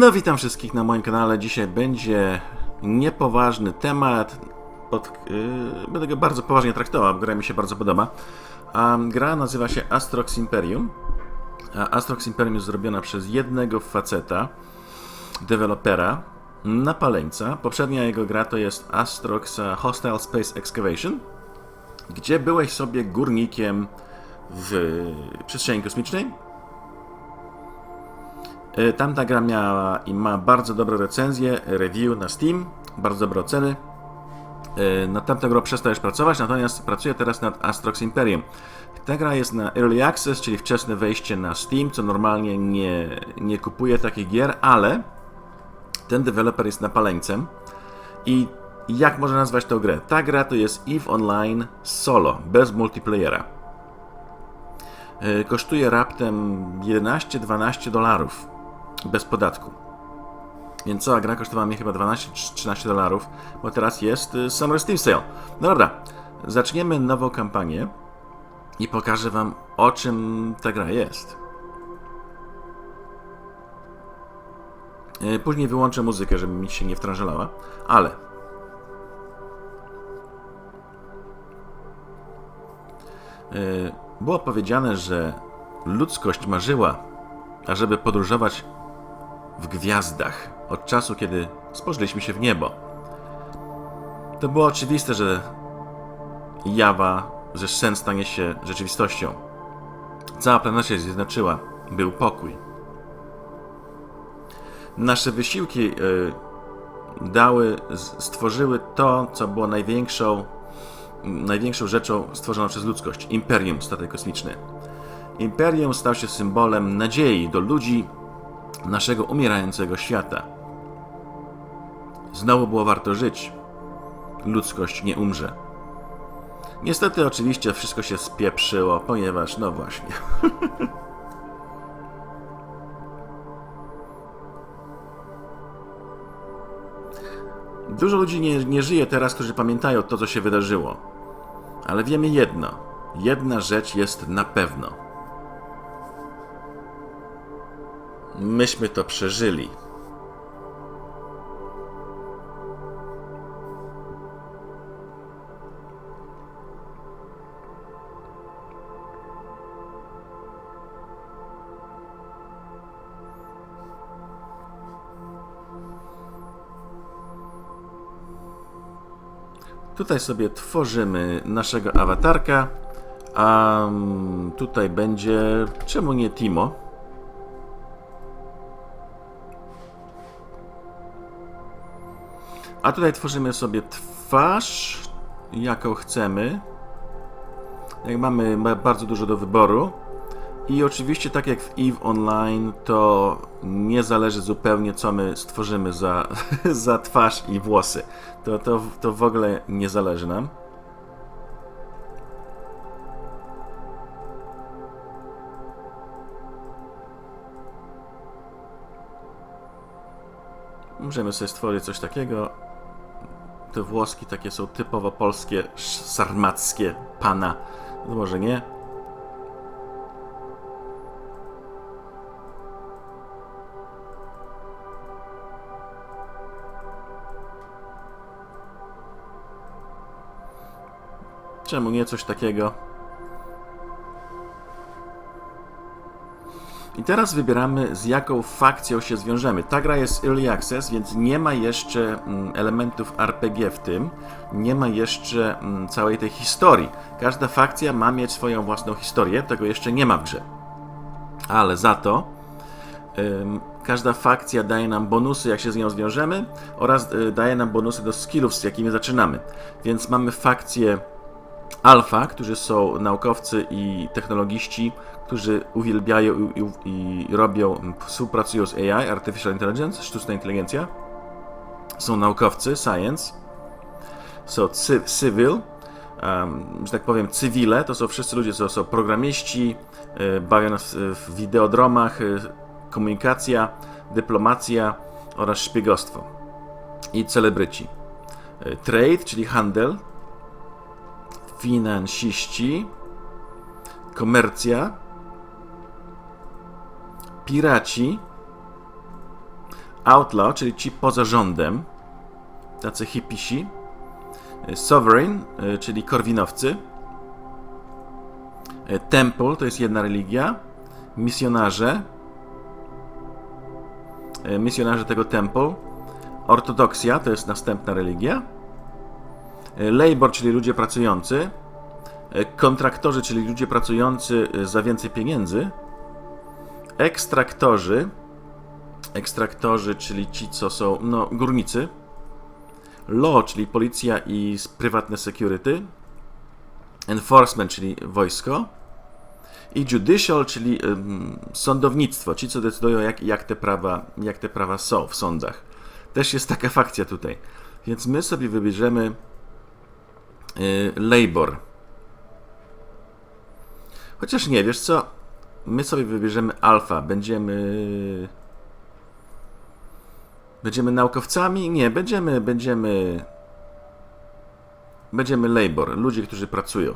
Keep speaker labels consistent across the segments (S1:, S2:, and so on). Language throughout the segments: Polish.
S1: No witam wszystkich na moim kanale. Dzisiaj będzie niepoważny temat. Pod, yy, będę go bardzo poważnie traktował, gra mi się bardzo podoba. A gra nazywa się Astrox Imperium. A Astrox Imperium jest zrobiona przez jednego faceta, dewelopera, napaleńca. Poprzednia jego gra to jest Astrox e, Hostile Space Excavation, gdzie byłeś sobie górnikiem w przestrzeni kosmicznej, Tamta gra miała i ma bardzo dobre recenzje, review na Steam, bardzo dobre oceny. E, Nad tamtą grą przestał już pracować, natomiast pracuję teraz nad Astrox Imperium. Ta gra jest na Early Access, czyli wczesne wejście na Steam, co normalnie nie, nie kupuje takich gier, ale ten deweloper jest napaleńcem. I jak można nazwać tę grę? Ta gra to jest EVE Online solo, bez multiplayera. E, Kosztuje raptem 11-12 dolarów bez podatku. Więc cała gra kosztowała mnie chyba 12-13 dolarów, bo teraz jest y, Summer Steam Sale. No dobra, zaczniemy nową kampanię i pokażę Wam o czym ta gra jest. Y, Później wyłączę muzykę, żeby mi się nie wtrążelała, ale y, było powiedziane, że ludzkość marzyła, ażeby podróżować w gwiazdach od czasu, kiedy spojrzeliśmy się w niebo. To było oczywiste, że jawa, że sen stanie się rzeczywistością. Cała planeta się zjednoczyła, był pokój. Nasze wysiłki y, dały, stworzyły to, co było największą, największą rzeczą stworzoną przez ludzkość imperium statek kosmiczny. Imperium stał się symbolem nadziei do ludzi naszego umierającego świata. Znowu było warto żyć. Ludzkość nie umrze. Niestety, oczywiście, wszystko się spieprzyło, ponieważ, no właśnie. Dużo ludzi nie, nie żyje teraz, którzy pamiętają to, co się wydarzyło. Ale wiemy jedno. Jedna rzecz jest na pewno. Myśmy to przeżyli. Tutaj sobie tworzymy naszego awatarka. A mm, tutaj będzie. Czemu nie Timo? A tutaj tworzymy sobie twarz, jaką chcemy. Jak mamy ma bardzo dużo do wyboru. I oczywiście, tak jak w EVE Online, to nie zależy zupełnie, co my stworzymy za, za twarz i włosy. To, to, to w ogóle nie zależy nam. Możemy sobie stworzyć coś takiego. Te włoski takie są typowo polskie, sarmackie, pana. No może nie. Czemu nie coś takiego? I teraz wybieramy, z jaką fakcją się zwiążemy. Ta gra jest Early Access, więc nie ma jeszcze mm, elementów RPG w tym, nie ma jeszcze mm, całej tej historii. Każda fakcja ma mieć swoją własną historię, tego jeszcze nie ma w grze. Ale za to każda fakcja daje nam bonusy, jak się z nią zwiążemy, oraz y, daje nam bonusy do skillów, z jakimi zaczynamy. Więc mamy fakcję Alfa, którzy są naukowcy i technologiści, którzy uwielbiają i, i, i robią, współpracują z AI, Artificial Intelligence, sztuczna inteligencja. Są naukowcy, science. Są cy, civil, um, że tak powiem, cywile, to są wszyscy ludzie, co są programiści, y, bawią nas w, wideodromach, y, komunikacja, dyplomacja oraz szpiegostwo. I celebryci. Y, Trade, czyli handel, finansiści, komercja, piraci, Outlaw, czyli ci poza rządem, tacy hipisi. E, Sovereign, e, czyli korwinowcy. E, Temple to jest jedna religia. Misjonarze. Misjonarze tego Temple. Ortodoksja to jest następna religia. E, Labor, czyli ludzie pracujący. E, Kontraktorzy, czyli ludzie pracujący e, za więcej pieniędzy. Ekstraktorzy. Ekstraktorzy, czyli ci, co są, no, górnicy. Law, czyli policja i prywatne security. Enforcement, czyli wojsko. I judicial, czyli ym, sądownictwo, ci, co decydują, jak, jak, te prawa, jak te prawa są w sądach. Też jest taka fakcja tutaj. Więc my sobie wybierzemy labor. Chociaż nie, wiesz co? My sobie wybierzemy alfa. Będziemy. Będziemy naukowcami? Nie, będziemy. Będziemy. Będziemy labor. Ludzie, którzy pracują.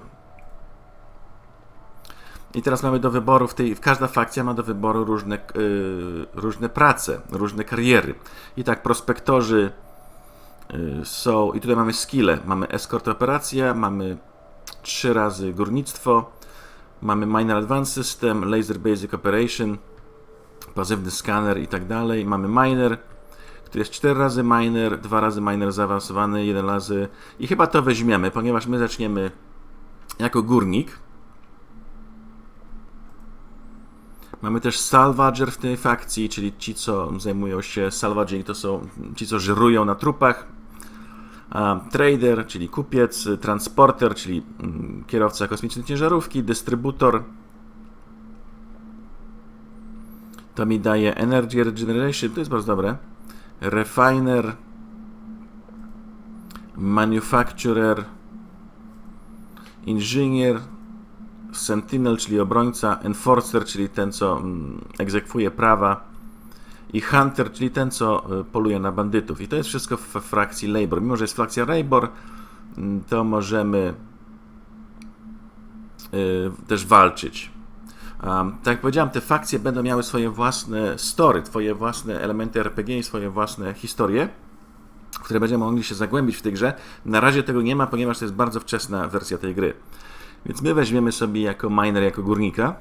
S1: I teraz mamy do wyboru, w tej, każda fakcja ma do wyboru różne, yy, różne prace, różne kariery. I tak, prospektorzy są, i tutaj mamy skille. Mamy escort operacja, mamy trzy razy górnictwo, mamy Minor Advanced System, Laser Basic Operation, pasywny skaner i tak dalej. Mamy miner, który jest 4 razy miner, 2 razy miner zaawansowany, 1 razy. I chyba to weźmiemy, ponieważ my zaczniemy jako górnik. Mamy też salvager w tej fakcji, czyli ci, co zajmują się salvaging, to są ci, co żerują na trupach. Trader, czyli kupiec, transporter, czyli mm, kierowca kosmicznej ciężarówki, dystrybutor. To mi daje Energy Regeneration, to jest bardzo dobre. Refiner, Manufacturer, Engineer, Sentinel, czyli obrońca, Enforcer, czyli ten, co mm, egzekwuje prawa, i Hunter, czyli ten, co y, poluje na bandytów. I to jest wszystko w frakcji Labor. Mimo, że jest frakcja Labor, mm, to możemy y, też walczyć. Tak jak powiedziałem, te fakcje będą miały swoje własne story, swoje własne elementy RPG i swoje własne historie, w które będziemy mogli się zagłębić w tej grze. Na razie tego nie ma, ponieważ to jest bardzo wczesna wersja tej gry. Więc my weźmiemy sobie jako miner, jako górnika.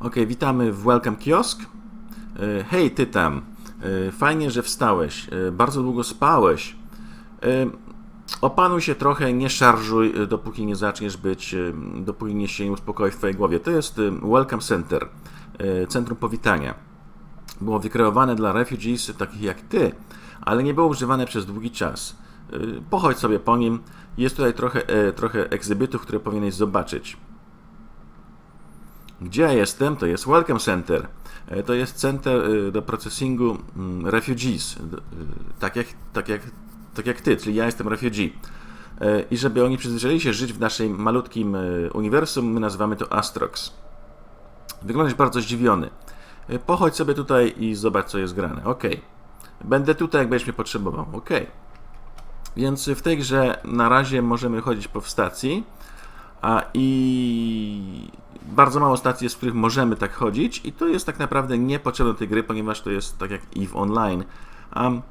S1: Ok, witamy w Welcome Kiosk. E, Hej, ty tam. E, Fajnie, że wstałeś. E, Bardzo długo spałeś. Opanuj się trochę, nie szarżuj, dopóki nie zaczniesz być, dopóki nie się nie uspokoi w twojej głowie. To jest Welcome Center, centrum powitania. Było wykreowane dla refugees takich jak ty, ale nie było używane przez długi czas. Pochodź sobie po nim. Jest tutaj trochę, trochę egzybytów, które powinieneś zobaczyć. Gdzie ja jestem? To jest Welcome Center. E, To jest center e, do processingu mm, refugees. E, Tak jak, tak, jak, tak jak ty, czyli ja jestem refugee. I żeby oni przyzwyczaili się żyć w naszym malutkim uniwersum, my nazywamy to Astrox. Wyglądasz bardzo zdziwiony. Pochodź sobie tutaj i zobacz, co jest grane. Ok. Będę tutaj, jak będziesz mnie potrzebował. Ok. Więc w tej grze na razie możemy chodzić po stacji. A i bardzo mało stacji jest, w których możemy tak chodzić, i to jest tak naprawdę niepotrzebne do tej gry, ponieważ to jest tak jak EVE Online. Um,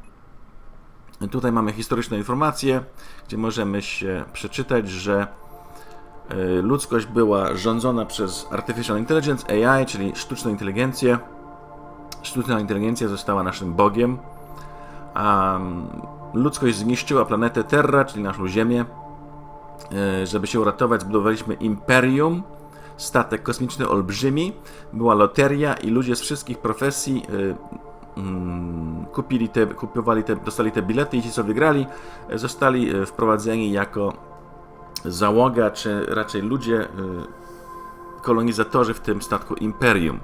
S1: tutaj mamy historyczne informacje, gdzie możemy się przeczytać, że e, ludzkość była rządzona przez Artificial Intelligence, AI, czyli sztuczną inteligencję. Sztuczna inteligencja została naszym bogiem. Um, ludzkość zniszczyła planetę Terra, czyli naszą Ziemię. E, żeby się uratować, zbudowaliśmy imperium, statek kosmiczny olbrzymi, była loteria i ludzie z wszystkich profesji e, mm, kupili te, kupowali te, dostali te bilety i ci, co wygrali, e, zostali e, wprowadzeni jako załoga, czy raczej ludzie, kolonizatorzy w tym statku imperium.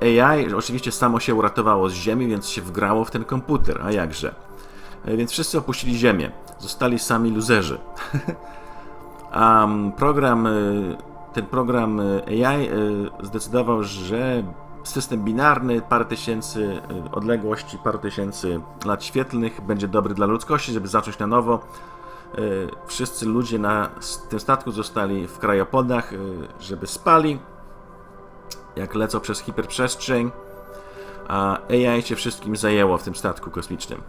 S1: AI oczywiście samo się uratowało z Ziemi, więc się wgrało w ten komputer, a jakże. więc wszyscy opuścili Ziemię. Zostali sami luzerzy. A program, y, ten program y, AI y, zdecydował, że system binarny, parę tysięcy odległości, parę tysięcy lat świetlnych będzie dobry dla ludzkości, żeby zacząć na nowo. Wszyscy ludzie na tym statku zostali w krajopodach, żeby spali, jak lecą przez hiperprzestrzeń, a AI się wszystkim zajęło w tym statku kosmicznym.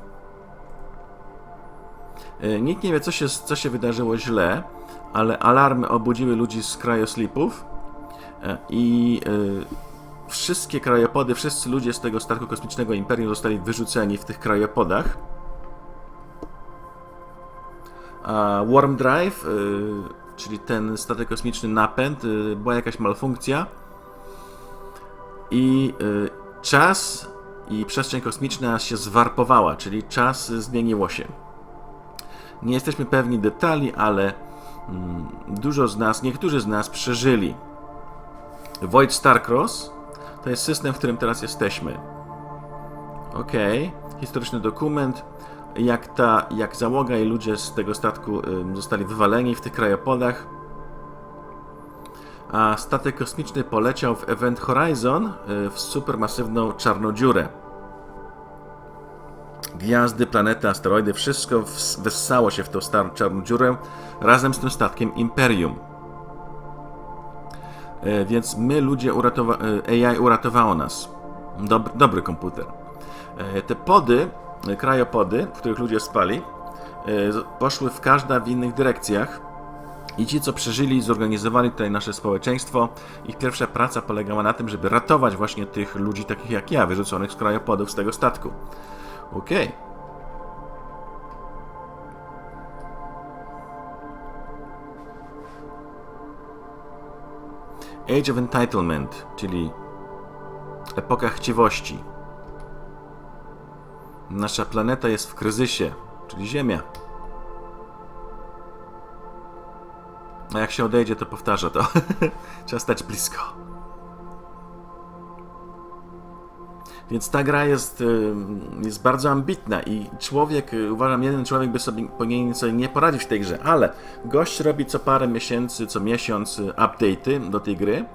S1: Nikt nie wie, co się, co się wydarzyło źle, ale alarmy obudziły ludzi z krajosleepów e, i e, wszystkie krajopody, wszyscy ludzie z tego statku kosmicznego Imperium zostali wyrzuceni w tych krajopodach. A Warm Drive, e, czyli ten statek kosmiczny napęd, była jakaś malfunkcja i czas i przestrzeń kosmiczna się zwarpowała, czyli czas zmieniło się. Nie jesteśmy pewni detali, ale dużo z nas, niektórzy z nas przeżyli. Void Starcross to jest system, w którym teraz jesteśmy. Ok, historyczny dokument, jak ta, jak załoga i ludzie z tego statku zostali wywaleni w tych krajopodach. A statek kosmiczny poleciał w Event Horizon y, w supermasywną czarną dziurę gwiazdy, planety, asteroidy, wszystko wessało się w tą starą czarną dziurę razem z tym statkiem Imperium. E, więc my, ludzie, uratowa e, AI uratowało nas. Dobry, dobry komputer. E, te pody, krajopody, w których ludzie spali, poszły w każda w innych dyrekcjach. I ci, co przeżyli, zorganizowali tutaj nasze społeczeństwo, ich pierwsza praca polegała na tym, żeby ratować właśnie tych ludzi, takich jak ja, wyrzuconych z krajopodów z tego statku. Ok. Age of Entitlement, czyli epoka chciwości. Nasza planeta jest w kryzysie, czyli Ziemia. A jak się odejdzie, to powtarza to. Trzeba stać blisko. Więc ta gra jest, y, jest bardzo ambitna i człowiek, y, uważam, jeden człowiek by sobie powinien sobie nie poradzić w tej grze, ale gość robi co parę miesięcy, co miesiąc y, update'y do tej gry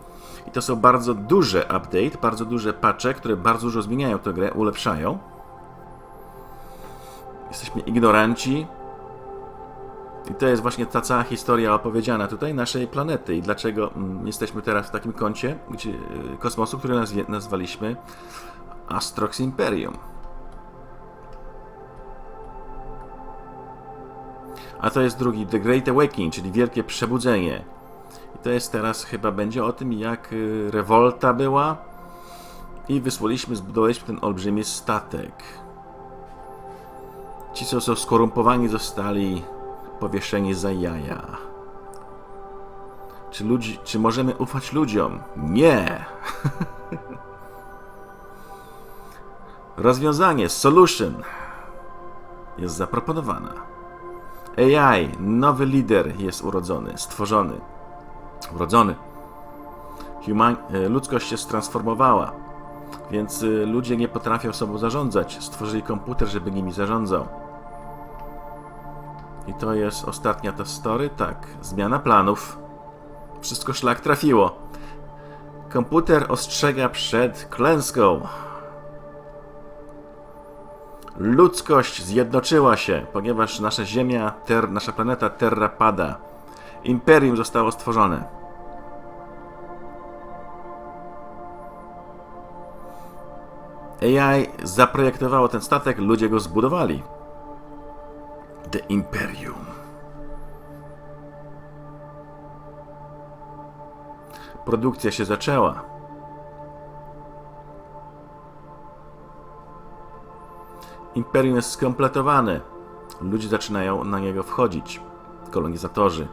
S1: i to są bardzo duże update, bardzo duże patche, które bardzo dużo zmieniają tę grę, ulepszają. Jesteśmy ignoranci, i to jest właśnie ta cała historia opowiedziana tutaj naszej planety i dlaczego mm, jesteśmy teraz w takim kącie gdzie, kosmosu, który nazwaliśmy Astrox Imperium. A to jest drugi, The Great Awakening, czyli Wielkie Przebudzenie. I to jest teraz chyba będzie o tym, jak y, rewolta była i wysłaliśmy, zbudowaliśmy ten olbrzymi statek. Ci, co są skorumpowani, zostali powieszeni za jaja. Czy, ludzi, czy możemy ufać ludziom? Nie! Rozwiązanie, solution jest zaproponowana. AI, nowy lider jest urodzony, stworzony. Urodzony. Human, e, ludzkość się transformowała, więc e, ludzie nie potrafią sobą zarządzać. Stworzyli komputer, żeby nimi zarządzał. I to jest ostatnia ta story? Tak. Zmiana planów. Wszystko szlak trafiło. Komputer ostrzega przed klęską. Ludzkość zjednoczyła się, ponieważ nasza Ziemia, ter, nasza planeta Terra pada. Imperium zostało stworzone. AI zaprojektowało ten statek, ludzie go zbudowali. The Imperium. Produkcja się zaczęła. Imperium jest skompletowane. Ludzie zaczynają na niego wchodzić. Kolonizatorzy.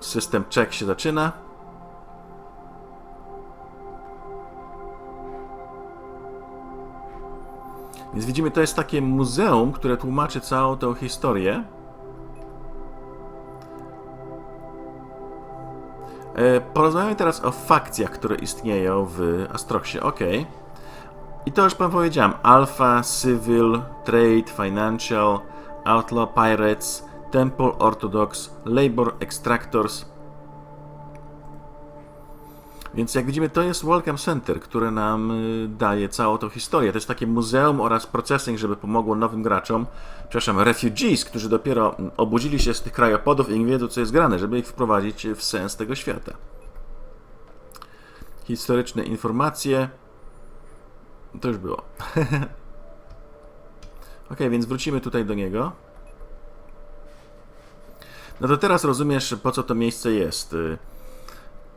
S1: System check się zaczyna. Więc widzimy, to jest takie muzeum, które tłumaczy całą tą historię. E, porozmawiamy teraz o fakcjach, które istnieją w Astroxie. Ok. I to już Wam powiedziałem. Alpha, Civil, Trade, Financial, Outlaw, Pirates, Temple, Orthodox, Labor, Extractors. Więc jak widzimy, to jest Welcome Center, które nam y, daje całą tą historię. To jest takie muzeum oraz processing, żeby pomogło nowym graczom, przepraszam, refugees, którzy dopiero mm, obudzili się z tych krajopodów i nie wiedzą, co jest grane, żeby ich wprowadzić w sens tego świata. Historyczne informacje. To już było. ok, więc wrócimy tutaj do niego. No to teraz rozumiesz, po co to miejsce jest. Y,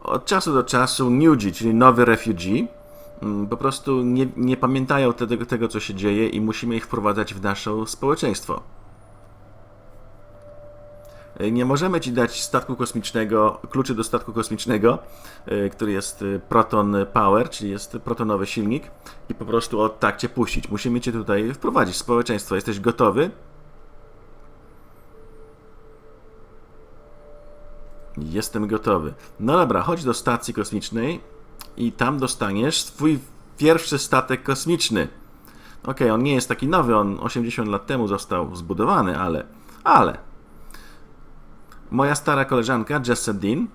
S1: Od czasu do czasu newgi, czyli nowy refugee, mm, po prostu nie, nie pamiętają tego, tego, co się dzieje i musimy ich wprowadzać w nasze społeczeństwo. Y, Nie możemy ci dać statku kosmicznego, kluczy do statku kosmicznego, y, który jest y, proton power, czyli jest protonowy silnik i po prostu od tak cię puścić. Musimy cię tutaj wprowadzić w społeczeństwo. Jesteś gotowy? Jestem gotowy. No dobra, chodź do stacji kosmicznej i tam dostaniesz swój pierwszy statek kosmiczny. Okej, on nie jest taki nowy, on 80 lat temu został zbudowany, ale... Ale... Moja stara koleżanka Jessa Dean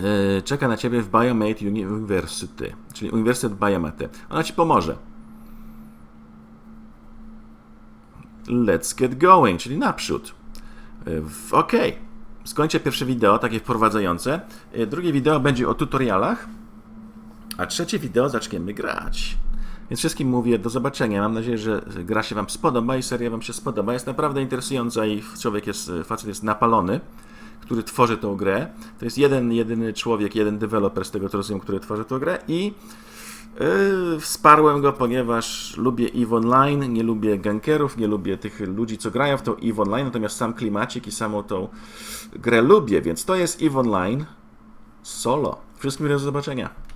S1: yy, czeka na ciebie w Biomate University, czyli Uniwersytet Biomate. Ona ci pomoże. Let's get going, czyli naprzód. W- Okej. Skończę pierwsze wideo, takie wprowadzające. Yy, Drugie wideo będzie o tutorialach, a trzecie wideo zaczniemy grać. Więc wszystkim mówię do zobaczenia. Mam nadzieję, że gra się Wam spodoba i seria Wam się spodoba. Jest naprawdę interesująca i człowiek jest, facet jest napalony, który tworzy tą grę. To jest jeden, jedyny człowiek, jeden deweloper z tego co rozumiem, który tworzy tą grę i Yy, wsparłem go, ponieważ lubię EVE Online, nie lubię gankerów, nie lubię tych ludzi, co grają w tą EVE Online, natomiast sam klimacik i samą tą grę lubię, więc to jest EVE Online solo. Wszystkim do zobaczenia.